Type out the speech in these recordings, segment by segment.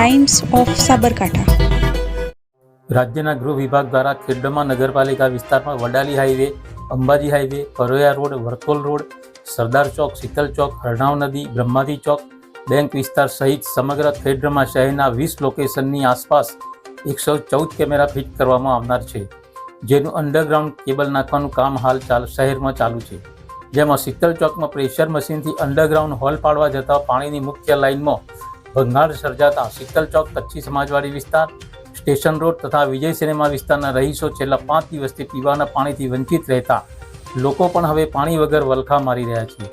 Times of Sabarkantha રાજ્યના ગૃહ વિભાગ દ્વારા ખેડમાં નગરપાલિકા વિસ્તારમાં Vadali highway, Ambaji highway Paroya road Vartol road, Sardar Chowk, Shital Chowk Harnav નદી, બ્રહ્માજી ચોક, બેંક વિસ્તાર સહિત સમગ્ર ખેડબ્રહ્મા શહેરના વીસ લોકેશનની આસપાસ એકસો ચૌદ કેમેરા ફિટ કરવામાં આવનાર છે. જેનું અંડરગ્રાઉન્ડ કેબલ નાખવાનું કામ હાલ ચાલ શહેરમાં ચાલુ છે. જેમાં શીતલ ચોકમાં પ્રેશર મશીનથી અંડરગ્રાઉન્ડ હોલ પાડવા જતા પાણીની મુખ્ય લાઇનમાં ભંગાણ સર્જાતા શીતલ ચોક, કચ્છી સમાજવાડી વિસ્તાર, સ્ટેશન રોડ તથા વિજય સિનેમા વિસ્તારના રહીશો છેલ્લા પાંચ દિવસથી પીવાના પાણીથી વંચિત રહેતા લોકો પણ હવે પાણી વગર વલખા મારી રહ્યા છે.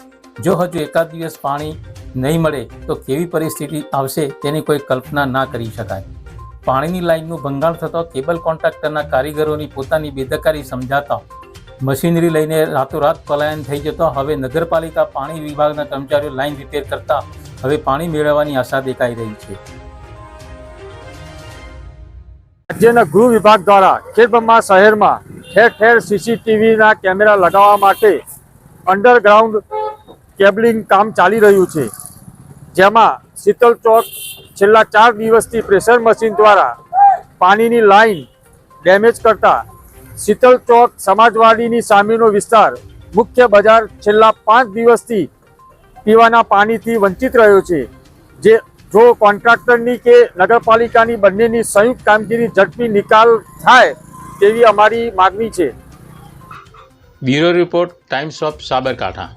જો હજુ એકાદ દિવસ પાણી નહીં મળે તો કેવી પરિસ્થિતિ આવશે તેની કોઈ કલ્પના ના કરી શકાય. પાણીની લાઇનનું ભંગાણ થતાં કેબલ કોન્ટ્રાક્ટરના કારીગરોની પોતાની બેદકારી સમજાતા મશીનરી લઈને રાતોરાત પલાયન થઈ જતો. હવે નગરપાલિકા પાણી વિભાગના કર્મચારીઓ લાઇન રિપેર કરતા હવે પાણી મેળવવાની આશા દેખાઈ રહી છે. રાજ્યના ગૃહ વિભાગ દ્વારા ખેડબ્રહ્મા શહેરમાં ઠેર ઠેર સીસીટીવીના કેમેરા લગાવવા માટે અંડરગ્રાઉન્ડ કેબલિંગ કામ ચાલી રહ્યું છે. જેમાં શીતલ ચોક છેલ્લા ચાર દિવસથી પ્રેશર મશીન દ્વારા પાણીની લાઈન ડેમેજ કરતા શીતલ ચોક સમાજવાડીની સામેનો વિસ્તાર મુખ્ય બજાર છેલ્લા પાંચ દિવસથી પીવાના પાણીથી વંચિત રહ્યો છે. જે જો કોન્ટ્રાક્ટરની કે નગરપાલિકાની બંનેની સંયુક્ત કામગીરી ઝડપી નિકાલ થાય તેવી અમારી માગણી છે. Bureau report, Times of Sabarkantha.